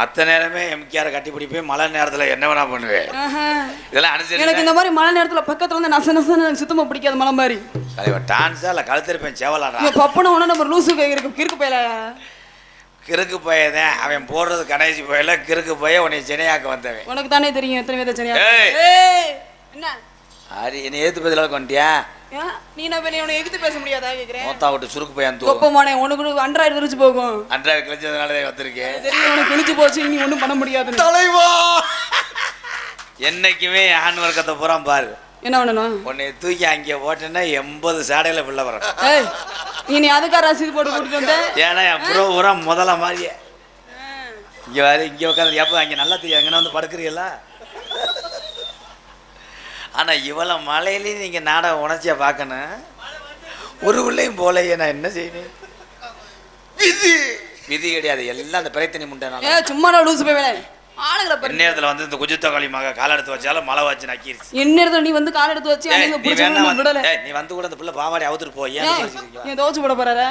மற்ற நேரமே எம்கேஆர் கட்டி பிடிப்பேன். மழை நேரத்தில் என்ன வேணா பண்ணுவேன். இதெல்லாம் எனக்கு அனுசரிச்சு இந்த மாதிரி மழை நேரத்துல பக்கத்துல வந்து நச நசன்னு எனக்கு சுத்தமா பிடிக்காது மழை மாதிரி. தலைவர் டான்ஸா இல்லை கழுத்திருப்பேன் சேவலாடா. பப்புன உடனே நம்ம லூசு இருக்கு கிறுக்கு போயில. கிறுக்கு பையன் அவன் போடுறது கடைசி பையில கிறுக்கு பைய உன்னை சென்னையாக்க வந்தவன். உனக்கு தானே தெரியும் எத்தனை வித. ஏய். என்ன? அரி என்னை ஏத்து பதிலாக கொண்டியா? நீ என்ன பண்ணி உனக்கு எகுத்து பேச முடியாதா கேக்குறேன்? மூத்தா விட்டு சுருக்கு பையன் தூ கொப்பமானே உனக்கு அன்றாயிரம் போகும். அன்றாவது கிழிச்சதுனால தான் வந்திருக்கேன் தெரியும் உனக்கு கிழிச்சு போச்சு நீ ஒண்ணும் பண்ண முடியாதுன்னு. தலைவா! என்னைக்குமே ஆண் வர்க்கத்தை பூரா பாரு. என்ன பண்ணணும்? உன்னை தூக்கி அங்கே போட்டேன்னா எண்பது சாடையில பிள்ளை வரும். நீ நீ அதுக்கா ரசீது போட்டு கூட்டிட்டு வந்த? ஏன்னா என் புறோ பூரா முதல்ல மாதிரியே. இங்கே வேறு இங்கே உட்காந்து எப்போ அங்கே நல்லா தெரியும். அங்கே வந்து படுக்கிறீங்களா? ஆனால் இவ்வளோ மழையிலையும் நீங்கள் நாடகம் உணர்ச்சியா பார்க்கணும். ஒரு உள்ளையும் போலையே நான் என்ன செய்யணும் விதி! விதி கிடையாது. எல்லாம் அந்த பிரயத்தனி முண்டனால. ஏ சும்மா லூசு போய் வேலை ஆளுங்களை பாரு. நேரத்தில் வந்து இந்த குஜித்தக்காளி மக கால் எடுத்து வச்சாலும் மழை வச்சு நக்கிருச்சு. இடத்துல நீ வந்து கால் எடுத்து வச்சு நீ வந்து- கூட இந்த பிள்ளை பாவாடி அவுத்துட்டு போய் ஏன் தோச்சு போட போறார?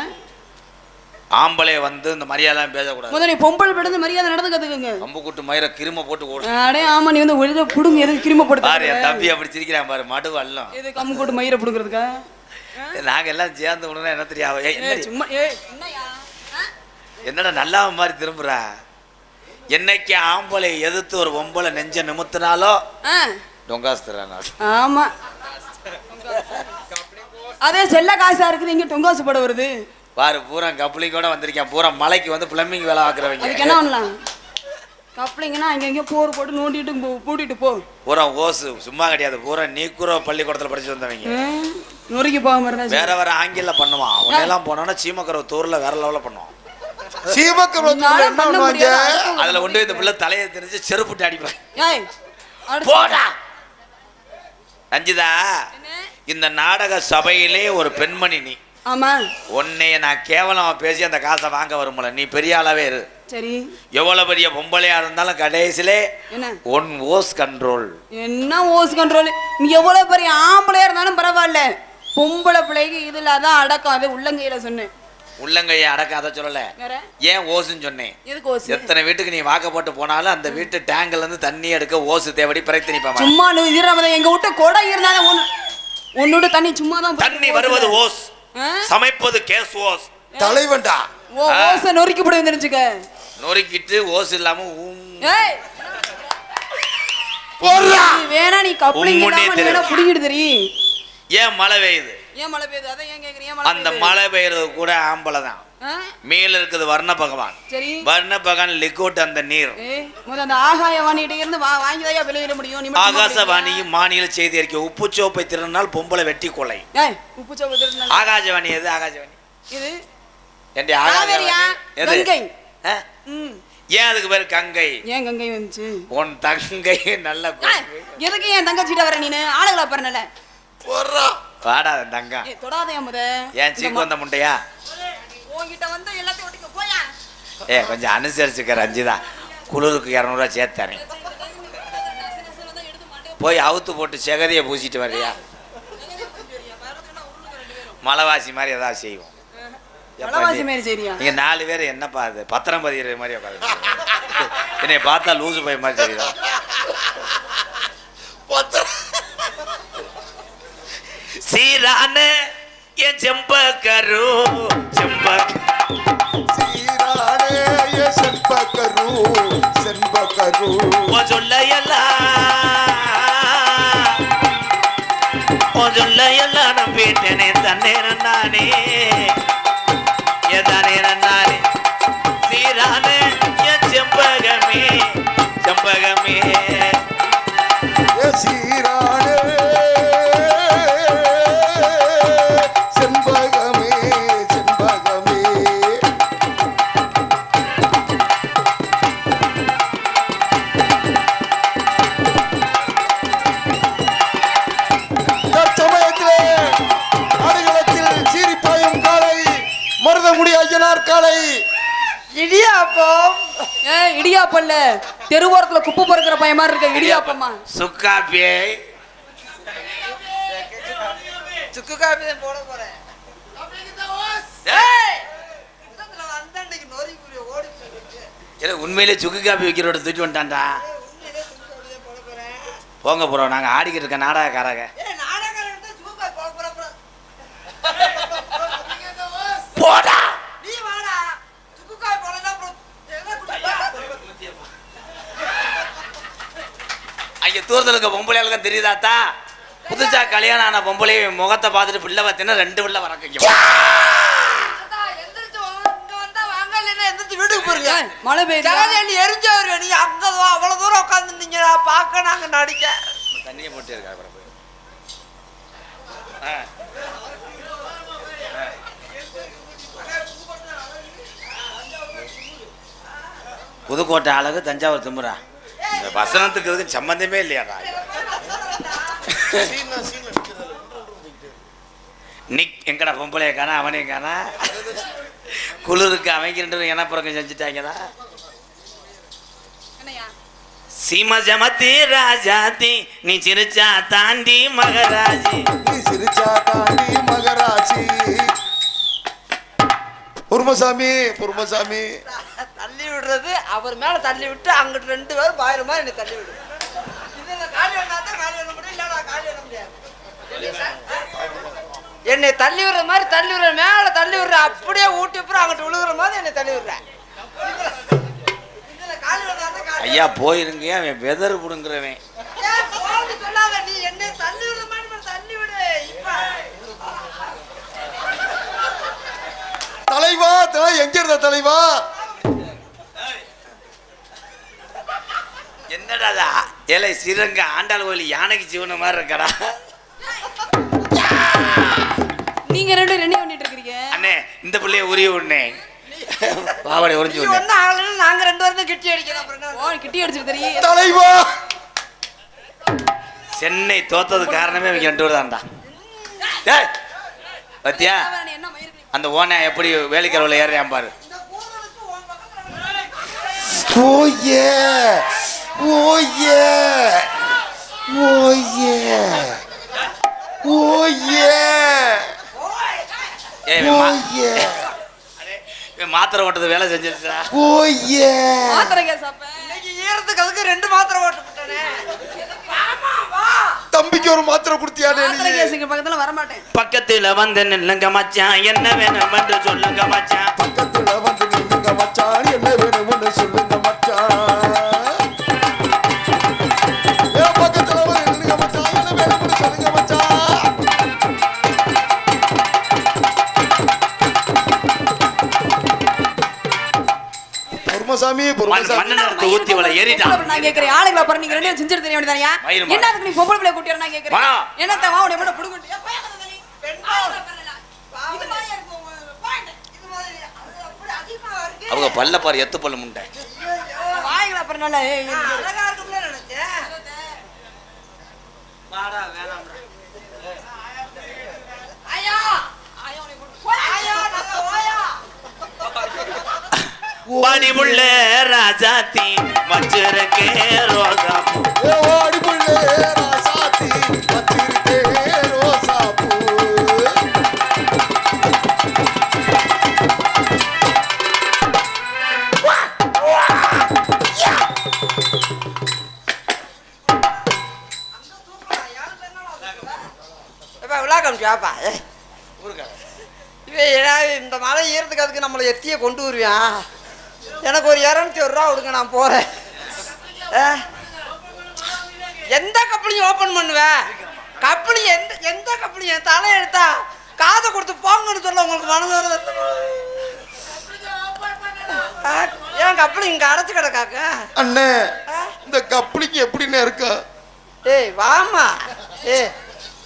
ஆம்பளை வந்து இந்த மரியாதைலாம் பேசக்கூடாது. முதல்ல நீ பொம்பளை விடுந்து மரியாதை நடந்து கத்துக்குங்க. கம்பு கூட்டு மயிர கிரும போட்டு ஓடு. அடே ஆமா நீ வந்து ஒழுத புடுங்க எதுக்கு கிரும பாரு என் தம்பி அப்படி சிரிக்கிறான் பாரு மடு வல்லம் எது கம்மு போட்டு மயிரை புடுங்கிறதுக்கா? நாங்க எல்லாம் சேர்ந்து விடணும் என்ன தெரியாது? சும்மா? என்னடா நல்லா மாதிரி திரும்புறா? என்னைக்கு ஆம்பளை எதிர்த்து ஒரு பொம்பளை நெஞ்ச நிமித்தினாலோ ஆ. டொங்காஸ்துறான் ஆமா. அதே செல்ல காசா இருக்குது இங்க டொங்காசு போட வருது. பாரு பூரா கப்ளிங் கூட வந்திருக்கேன். பூரா மலைக்கு வந்து பிளம்பிங் வேலை அதுக்கு ஆக்குறவங்க என்ன பண்ணலாம்? கப்ளிங்கன்னா அங்க இங்க போர் போட்டு நோண்டிட்டு போ- பூட்டிட்டு போ. பூரா ஓசு சும்மா கிடையாது. பூரா நீக்குறோ பள்ளிக்கூடத்துல படிச்சு வந்தவங்க. ஆ, நொறுக்கி போகாம இருந்தா சரி. வேற வேற ஆங்கில பண்ணுவான். உன்னெல்லாம் போனோம்னா சீமக்கரவை தூர்ல வேற லெவலில் பண்ணுவான். சீமக்கரத்துல என்ன பண்ண பண்ணுவாங்க? முடியாது. அதுல கொண்டு போய் இந்த பிள்ளை தலையை தெரிஞ்சு செருப்புட்டு அடிப்பேன். ஏய் அடுத்து- போடா! ரஞ்சிதா? இந்த நாடக சபையிலே ஒரு பெண்மணி நீ. ஆமா உன்னைய நான் கேவலமா பேசி அந்த காசை வாங்க வரும்ல. நீ பெரிய ஆளாவே இரு. சரி. எவ்வளவு பெரிய பொம்பளையா இருந்தாலும் கடைசியிலே ஒன் ஓஸ் கண்ட்ரோல் என்ன ஓஸ் கண்ட்ரோல் நீ எவ்வளவு பெரிய ஆம்பளையா இருந்தாலும் பரவாயில்ல. பொம்பளை பிள்ளைக்கு இதுல தான் அடக்கம். அது உள்ளங்கையில சொன்னேன். உள்ளங்கையை அடக்காத சொல்லல. வேற? ஏன் ஓசுன்னு சொன்னேன்? எத்தனை வீட்டுக்கு நீ வாக்கப்பட்டு போனாலும் அந்த வீட்டு டேங்க்ல இருந்து தண்ணி எடுக்க ஓசு தேவடி பிரயத்தி நிப்பாங்க சும்மா எங்க விட்டு கொடை இருந்தாலும் ஒண்ணு உன்னோட தண்ணி சும்மா தான் தண்ணி வருவது ஓஸ். சமைப்பது கேஸ் ஓஸ். தலைவன்டா. ஓ ஓசை நொறுக்கி போடுவேன் தெரிஞ்சுக்க. நொறுக்கிட்டு ஓஸ் இல்லாம ஊம். ஏய்! போடுறா. நீ வேணா நீ கப்ளிங் இல்லாம. வேணா புடிங்கிட்டு தெரியும். ஏன் மழை பெய்யுது? ஏன் மழை பெய்யுது? அதான் ஏன் கேக்குறீங்க? மழை அந்த? மழை பெய்யறது கூட ஆம்பளை தான்? மேல இருக்குது வர்ண பகவான். சரி. வர்ண பகவான் லிக்விட் அந்த நீர். அந்த ஆகாய வாணிகிட்ட இருந்து வா வாங்கி தான் வெளியிட முடியும்? சும்மா ஆகாசவாணியும் மாநில செய்தி அறிக்கை உப்பு சோப்பை திருநாள் பொம்பளை வெட்டி கொலை. உப்பு சோப்பு திருநாள் ஆகாசவாணி எது? ஆகாசவாணி. இது காவேரியா? ஆகாசவாணி ஏன் அதுக்கு பேர் கங்கை? ஏன் கங்கை வந்துச்சு? உன் தங்கை நல்ல எதுக்கு என் தங்கச்சிட்ட வர நீனு? ஆளுகளா பாருனல போடுறா. வாடா தங்கம். ஏய் தொடாதே முத. ஏன் சீக்கு வந்த முட்டையா? உன்கிட்ட வந்து எல்லாத்தையும் ஒட்டிக்க போயா? ஏ கொஞ்சம் அனுசரிச்சுக்க ரஞ்சிதா. குளிருக்கு இரநூறுவா சேர்த்தாரேன் போய் அவுத்து போட்டு செகதியை பூசிட்டு வர்றியா? மலைவாசி மாதிரி ஏதாவது செய்வோம். நீங்க நாலு பேர் என்னப்பா அது? பத்திரம் பதிகிற மாதிரி உட்காந்து என்னை பார்த்தா லூசு பைய மாதிரி தெரியுதா? சீரான என் செம்பக்கரு? செம்பக் சீரானே ஏ செண்பகரு செண்பகரு ஓ சொல்ல எல்லாம் ஓ சொல்ல எல்லாம் நம்பிட்டேனே தன்னேரம் நானே ஏதானேரம் நானே சீரான என் செம்பகமே செம்பகமே. ஏ தெருவோரத்துல குப்பை பொறுக்கிற பையன் மாதிரி இருக்க இடியாப்பமா சுக்காப்பி. உண்மையிலே சுக்கு காப்பி வைக்கிறோட தூக்கி வந்துட்டான்டா. போங்க போறோம் நாங்க ஆடிக்கிட்டு இருக்க நாடகக்காரங்க பொம்பளையாளுக்கும் தெரியுதாத்தா புதுசா கல்யாணம் ஆன பொம்பளை முகத்தை பார்த்துட்டு பிள்ளை பார்த்தீங்கன்னா ரெண்டு பிள்ளை வரக்கையும் வீட்டுக்கு போறீங்க மழை பெய்யுது? எரிஞ்சவர் நீ அங்கதான் அவ்வளவு தூரம் உட்காந்துருந்தீங்க பார்க்க நாங்க நடிக்க. தண்ணியை போட்டு இருக்கா அப்புறம் போய். ஆ. ஆ. புதுக்கோட்டை அழகு தஞ்சாவூர் திமுறா இந்த வசனத்துக்கு இதுக்கு சம்மந்தமே இல்லையாடா நிக் எங்கடா பொம்பளைய காணா அவனையும் காணா? குளிருக்கு ரெண்டு பேரும் இனப்புறக்கம் செஞ்சுட்டாங்கடா? சீம ஜமத்தி ராஜாத்தி நீ சிரிச்சா தாண்டி மகராஜி. நீ சிரிச்சா தாண்டி மகராசி பொறுமசாமி பொறுமசாமி. தள்ளி விடுறது அவர் மேல தள்ளி விட்டு அங்கிட்டு ரெண்டு பேரும் பாயிர மாதிரி என்னை தள்ளி விடு என்னை தள்ளி விடுற மாதிரி தள்ளி விடுற மேல தள்ளி விடுற அப்படியே ஊட்டி அப்புறம் அங்கிட்டு விழுகுற மாதிரி என்னை தள்ளி விடுற. இதுல காலி வந்தா தான் காலி ஐயா போயிருங்க அவன் வெதர் புடுங்குறவன். தலைவா தலை எங்க இருந்த தலைவா? என்னடா ஏலை சிறங்க ஆண்டாள் கோயில் யானைக்கு ஜீவன மாதிரி இருக்கடா. நீங்க ரெண்டு ரெண்டு பண்ணிட்டு இருக்கீங்க? அண்ணே இந்த பிள்ளைய உரிய விடனே. பாவாடை உறிஞ்சு நீ விடனே. ஒன்னும் ஆகலன்னு நாங்க ரெண்டு பேரும் தான் கிட்டி அடிக்கிறோம் அப்புறம் என்ன? ஓ கிட்டி அடிச்சுட்டு தெரியும் தலைவா! சென்னை தோத்தது காரணமே இவங்க ரெண்டு பேர் தான்டா ஏய் பத்தியா? என்ன அந்த ஓனை எப்படி வேலைக்கிறவளை ஏறியான் பாரு. ஓயே ஓயே ஓயே ஓயே ஏய் இவன் மா- ஓயே இவன் மாத்திரை ஓட்டது வேலை செஞ்சிருச்சா ஓயே மாத்திரை கேசாப்ப இன்னைக்கு ஈரத்துக்கு அதுக்கு ரெண்டு மாத்திரை ஓட்டு விட்டானே வாமா வா. தம்பிக்கு ஒரு மாத்திரை கொடுத்தியானே மாத்திரை நீ கேஸுக்கு பக்கத்துல வர மாட்டேன் பக்கத்துல வந்து நில்லுங்க மச்சான். என்ன வேணும் என்று சொல்லுங்க மச்சான். பக்கத்துல எடுத்து ஊத்தி ஏறிட்டான். நான் கேக்குறேன் ஆளுங்களை பாரு நீங்க ரெண்டு செஞ்சுட்டு தெரிய? வேண்டியதானயா. என்ன அதுக்கு நீ பொம்பளை பிள்ளை கூட்டியற நான் கேக்குறேன். என்னத்த வா இருக்கு அவங்க பல்ல பாரு எத்து பல்லு முண்டை. பாரு நல்லா. அழகா இருக்கும்ல நினைச்சேன் ஐயா நல்ல ஓயா படிமுள்ள ராஜாத்தி வச்சிருக்கே ரோஜா பூ. ஏ ஓடி புள்ளே ராசாத்தி வச்சிருக்கே ரோசா பூ எப்பா விழா காமிச்சியாப்பா இவன் இந்த மலை ஈரத்துக்கு அதுக்கு நம்மளை எத்திய கொண்டு வருவான் எனக்கு ஒரு இரநூத்தி ஒரு ரூபா கொடுங்க நான் போகிறேன் எந்த கப்பலையும் ஓப்பன் பண்ணுவேன் கப்பலி எந்த எந்த கப்பலையும் என் தலை எடுத்தா காதை கொடுத்து போங்கன்னு சொல்ல உங்களுக்கு மனசு வருது. ஏன் கப்பலி இங்கே அடைச்சு கிடக்காக்க? அண்ணே? இந்த கப்பலிக்கு எப்படின்னு இருக்கா? ஏய் வாமா ஏய்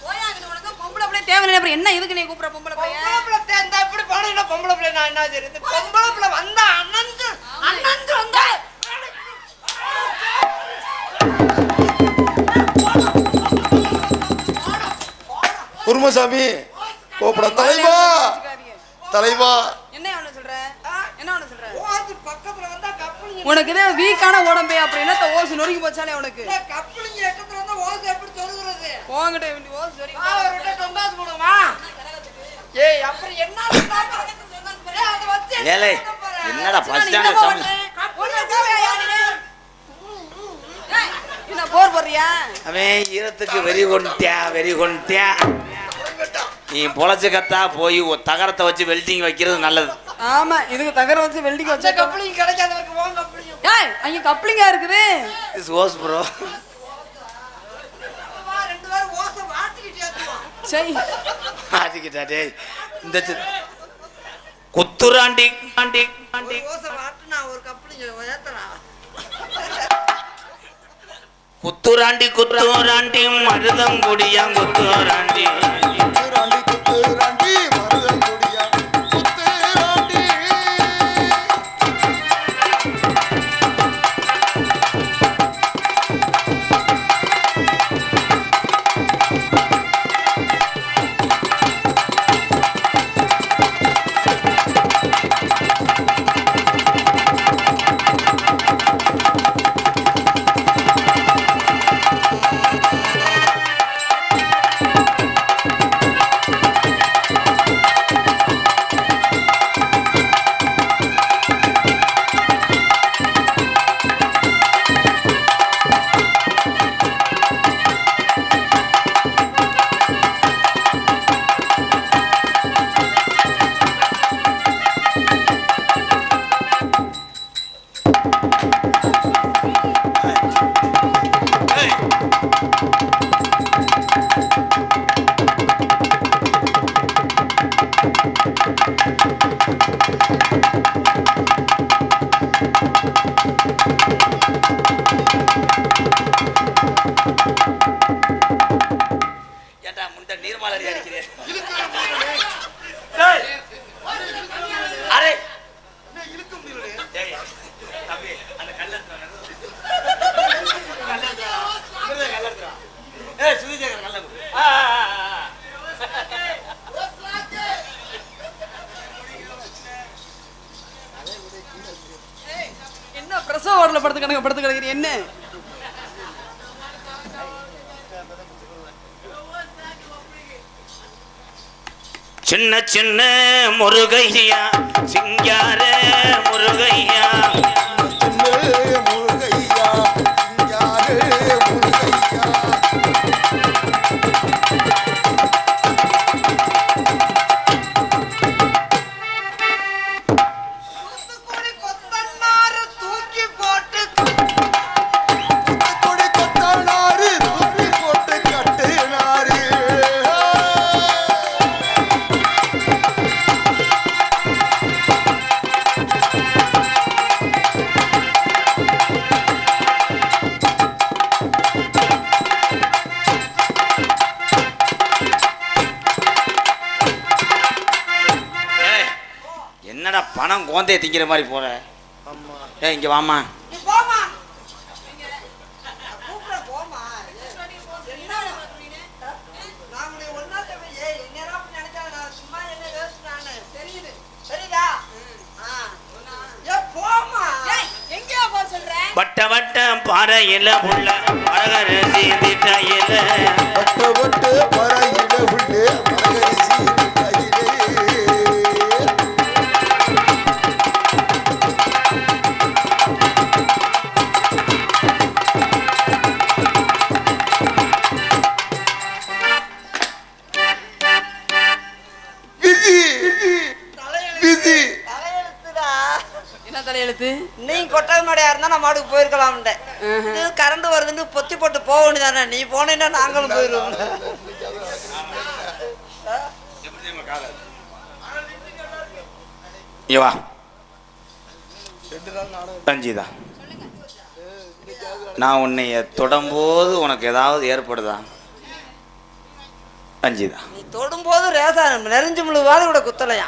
போயா, இது உனக்கு பொம்பளை பிள்ளை தேவையில்லை அப்புறம் என்ன இதுக்கு நீ கூப்பிடுற பொம்பளை பொம்பளை பிள்ளை தேர்ந்தா இப்படி போனீங்கன்னா பொம்பளை பிள்ளை நான் என்ன சரி பொம்பளை பிள்ளை வந்தா அண்ணந்து அண்ணந்து வந்தா பொறுமசாமி கோப்பட தலைவா. தலைவா. என்ன அவன சொல்ற? என்ன அவன சொல்ற? ஓசு பக்கத்துல வந்தா கப்பலிங்க உனக்கு இதே வீக்கான உடம்பே அப்புறம் என்னத்த ஓசு நொறுங்கி போச்சாலே உனக்கு கப்பலிங்க எக்கத்துல வந்தா ஓசு எப்படி சொல்லுறது போங்கிட்ட இப்படி ஓசு நொறுங்கி ஏலே என்னடா ஃபர்ஸ்ட் அவன் ஈரத்துக்கு வெறி கொண்டுட்டியா வெறி கொண்டுட்டியா? நீ பொழைச்சு கத்தா போய் தகரத்தை வச்சு வெல்டிங் வைக்கிறது நல்லது. ஆமா இதுக்கு தகரம் வச்சு வெல்டிங் வச்சா கப்ளிங் கிடைக்காதவருக்கு ஓன் கப்ளிங். கப்ளிங்கா இருக்குது? இஸ் வாஸ் ப்ரோ சரி. ஆட்டிக்கிட்டா டேய் இந்த குத்துராண்டி ஆண்டி ஆண்டி குத்துராண்டி குத்துராண்டி மருதங்குடியா குத்துராண்டி பிரசவ படுத்து கிடங்க படுத்து கிடக்குறீ என்ன? சின்ன சின்ன முருகையா சிங்கார முருகையா. சரிதா ஆ. ஏ போமா எங்கேயா போ சொல்றேன் வட்ட வட்ட பாறையில உள்ள அழகர சீதிட்டையில வட்ட வட்ட பறையில வருதுன்னு பொத்தி போட்டு போக வேண்டியதானே? நீ போனீங்கன்னா நாங்களும் போயிருவோம். இங்க வா. ரஞ்சிதா. நான் உன்னைய தொடும்போது உனக்கு ஏதாவது ஏற்படுதா? ரஞ்சிதா. நீ தொடும்போது ரேசா நெறிஞ்சு முழுவாது கூட குத்தலையா?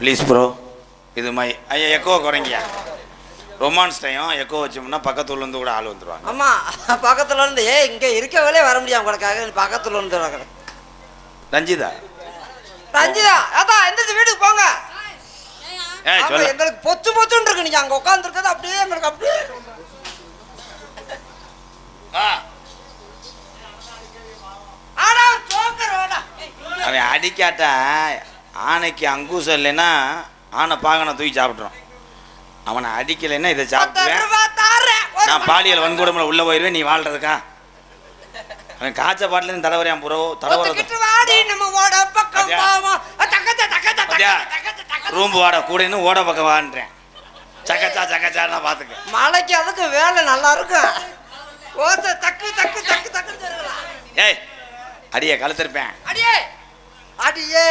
ப்ளீஸ் ப்ரோ இது மை ஐயா எக்கோ குறைங்கயா ரொமான்ஸ் டைம் எக்கோ வச்சோம்னா பக்கத்துல இருந்து கூட ஆள் வந்துருவாங்க. ஆமா பக்கத்துல இருந்து ஏ இங்க இருக்கவே வர முடியாது உங்களுக்காக பக்கத்துல இருந்து வரக்கணும் ரஞ்சிதா? ரஞ்சிதா அதான் எந்திரிச்சு வீட்டுக்கு போங்க. எங்களுக்கு பொச்சு பொச்சுன்னு இருக்கு. நீங்க அங்க உட்கார்ந்து இருக்கிறது அப்படியே எங்களுக்கு அப்படியே அவன் அடிக்காட்டா ஆனைக்கு அங்கூசம் இல்லைன்னா ஆனை பாகனை தூக்கி சாப்பிட்றான் அவனை அடிக்கலைன்னா இதை சாப்பிடுவேன். நான் பாலியல் வன்கொடுமையில் உள்ள போயிருவேன் நீ வாழ்றதுக்கா? அவன் காய்ச்ச பாட்டிலேருந்து தடவரையான் புறோ தடவரது ஒத்துக்கிட்டு வாடி கூடன்னு ஓட பக்கம் வான்றேன். சக்கச்சா சக்கச்சா நான் பார்த்துக்க மலைக்கு அதுக்கு வேலை நல்லா இருக்கும் ஓசை தக்கு தக்கு தக்கு தக்கு ஏய் அடியே கழுத்திருப்பேன். அடியே அடியே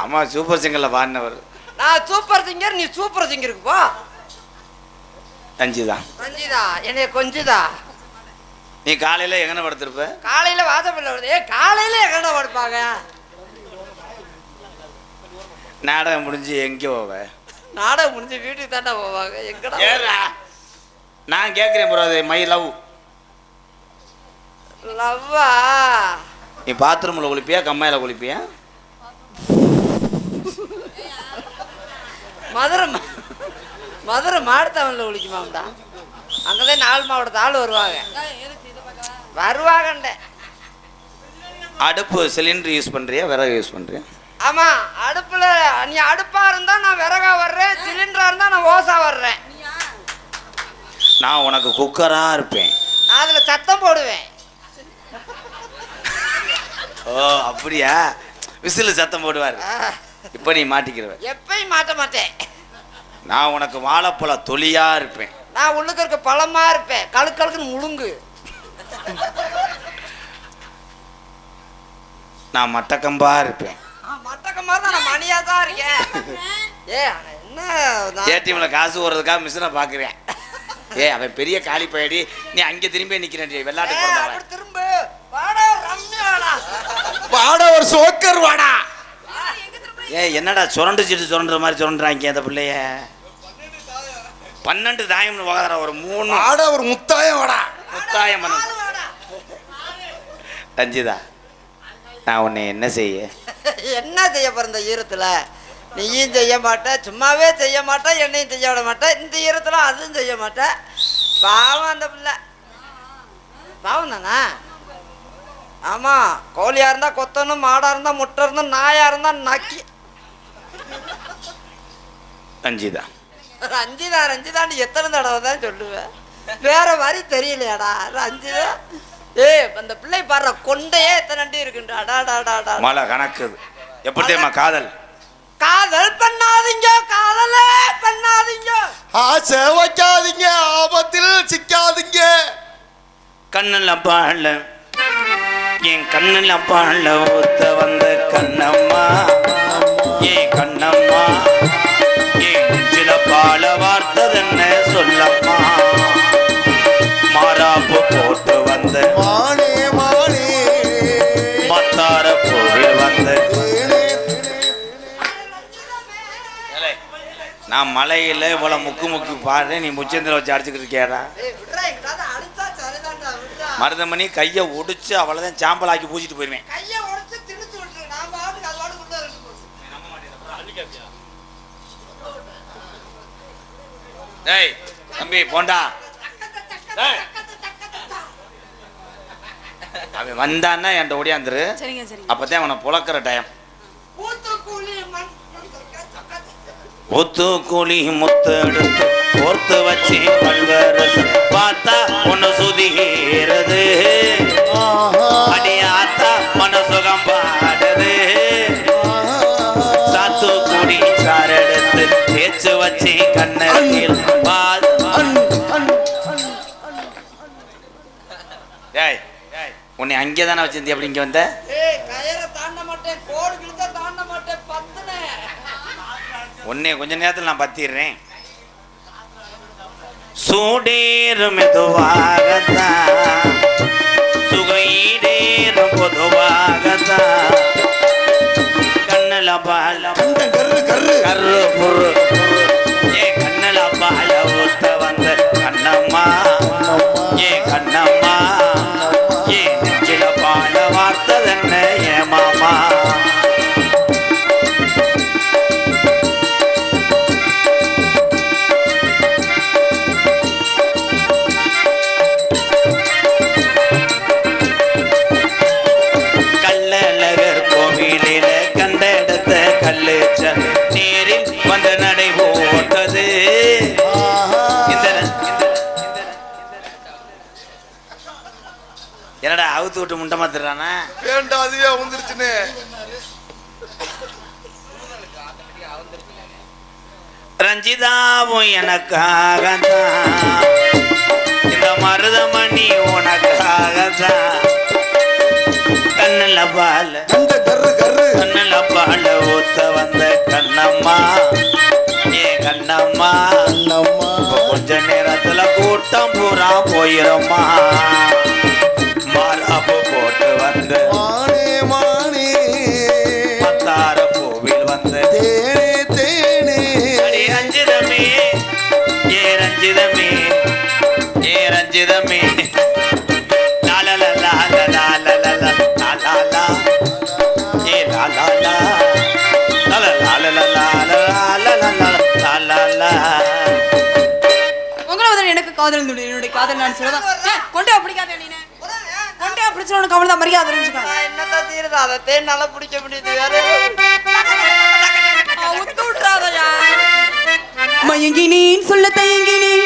அம்மா சூப்பர் சிங்கரில் பாடினவர். நான் சூப்பர் சிங்கர் நீ சூப்பர் சிங்கருக்கு போ. அஞ்சு தான் ரஞ்சிதா என்னைய கொஞ்சுதா. நீ காலையில் எங்கன படுத்திருப்ப? காலையில வாசப்பல்ல வருது ஏ காலையில எங்கடா படுப்பாங்க? நாடகம் முடிஞ்சு எங்கே போவ? நாடகம் முடிஞ்சு வீட்டுக்கு தானே போவாங்க. எங்கடா நான் கேட்குறேன் ப்ரோ அது மை லவ் லவ்வா நீ பாத்ரூமில் குளிப்பியா கம்மாயில் குளிப்பியா? மதுரை மதுரை மாடுத்தவனில் குளிக்குமாம்டா. அங்கதான் நாலு மாவட்டத்து ஆள் வருவாங்க. வருவாங்கண்ட அடுப்பு சிலிண்டர் யூஸ் பண்ணுறியா விறகு யூஸ் பண்ணுறியா ஆமா அடுப்புல நீ அடுப்பா இருந்தா நான் விறகா வர்றேன் சிலிண்டரா இருந்தா நான் ஓசா வர்றேன். நான் உனக்கு குக்கராக இருப்பேன். நான் அதுல சத்தம் போடுவேன். ஓ அப்படியா? விசில் சத்தம் போடுவார். இப்போ நீ மாட்டிக்கிறவ எப்பயும் மாட்ட மாட்டேன். நான் உனக்கு வாழைப்பழ தொலியாக இருப்பேன். நான் உள்ளுக்கு இருக்க பழமா இருப்பேன். கழுக்கு கழுக்குன்னு முழுங்கு. நான் மட்டக்கம்பா இருப்பேன். மட்டக்க மாதிரி தான் நான் மணியா தான் இருக்கேன். ஏ என்ன ஏடிஎம்ல காசு போடுறதுக்காக மிஷினை பார்க்குறேன் ஏ அவன் பெரிய காலி பயடி. நீ அங்கே திரும்பி நிற்கிறேன் வெள்ளாட்டு திரும்ப. வாடா வாடா. வாடா ஒரு சோக்கர் வாடா. ஏ என்னடா சுரண்டு சீட்டு சுரண்டுற மாதிரி சுரண்டுறாங்க அந்த பிள்ளைய? பன்னெண்டு தாயம்னு வாங்குற ஒரு மூணு. வாடா ஒரு முத்தாயம் வாடா. முத்தாயம் பண்ணு. ரஞ்சிதா நான் உன்னை என்ன செய்ய? என்ன செய்ய போற இந்த ஈரத்துல? நீயும் செய்ய மாட்ட சும்மாவே செய்ய மாட்ட என்னையும் செய்ய விட மாட்ட. இந்த ஈரத்துல அதுவும் செய்ய மாட்ட. பாவம் அந்த பிள்ளை. பாவம் தானே? ஆமா கோழியா இருந்தா கொத்தணும் மாடா இருந்தா முட்டை இருந்தா நாயா இருந்தா நக்கி. ரஞ்சிதா. ரஞ்சிதா ரஞ்சிதான்னு எத்தனை தடவை தான் சொல்லுவேன் வேற வரி தெரியலையாடா ரஞ்சிதா? ஏய் அந்த பிள்ளை பாடுற கொண்டையே எத்தனை அண்டி இருக்குண்டா அடாடாடாடா மழை கணக்குது எப்படி தெரியுமா காதல்? காதல் பண்ணாதீங்க காதலே பண்ணாதீங்க. ஆசை வைக்காதீங்க ஆபத்தில் சிக்காதீங்க. கண்ணில் பாழ என் கண்ணில் பாழ ஊத்த வந்த கண்ணம்மா. ஏன் சொல்லம்மா. மாறாப்பு போட்டு வந்த மானே மானே. மத்தார கோவில் வந்த. நான் மலையில் இவ்வளோ முக்கு முக்கி பாடுறேன் நீ முச்சந்திர வச்சு அடிச்சுக்கிட்டு இருக்கியாடா? மருதமணி கையை ஒடிச்சு அவ்வளோதான் சாம்பலாக்கி பூச்சிட்டு போயிருவேன் கையை உடைச்சு திணிச்சு விட்டுரு நான் பாட்டுக்கு அது பாட்டுக்கு உள்ள இருக்கு டேய் தம்பி போண்டா. டேய். அவன் வந்தான்னா என்கிட்ட ஓடியாந்துரு. அப்பதான் அவனை புழக்கிற டைம் ஒத்து கூலி முத்து எடுத்து கோர்த்து வச்சு பல்வரசு பார்த்தா ஒன்று சுதிகிறது ஆஹா. அடியாத்தா மனசுகம் பாடுது. சாத்து கூடி சாரெடுத்து தேய்ச்சு வச்சு கண்ணத்தில் உன்னை அங்கே தானே வச்சிருந்தி அப்படி இங்கே வந்த? ஏய் கயரை தாண்ட மாட்டேன் கோடு கிழிச்சா தாண்ட மாட்டேன் பத்துனே. உன்னை கொஞ்ச நேரத்தில் நான் பத்திடுறேன். சூடேறும் மெதுவாகத்தான். சுகையீடேறும் பொதுவாகத்தான். கண்ணில் பாலம். கர்ரு கர்ரு கரு புரு. விட்டு முண்டை மாத்திடுறானா வேண்டாம் அதுவே வந்துருச்சுன்னு ரஞ்சிதாவும் எனக்காக தான் இந்த மருதமணி உனக்காக தான் கண்ணில் பால கண்ணில் பால ஊத்த வந்த கண்ணம்மா. ஏ கண்ணம்மா கண்ணம்மா. கொஞ்ச நேரத்துல கூட்டம் பூரா போயிரம்மா. முதல்ல என்னுடைய காதல் நான் சொல்லுவேன் கொண்டு பிடிக்காத நீ கொண்டு பிடிச்ச உனக்கு அவ்வளோதான் மரியாதை என்னதான் செய்யறது? அதை நல்லா பிடிக்க முடியுது. வேற மயங்கினேன் சொல்ல தயங்கினேன்.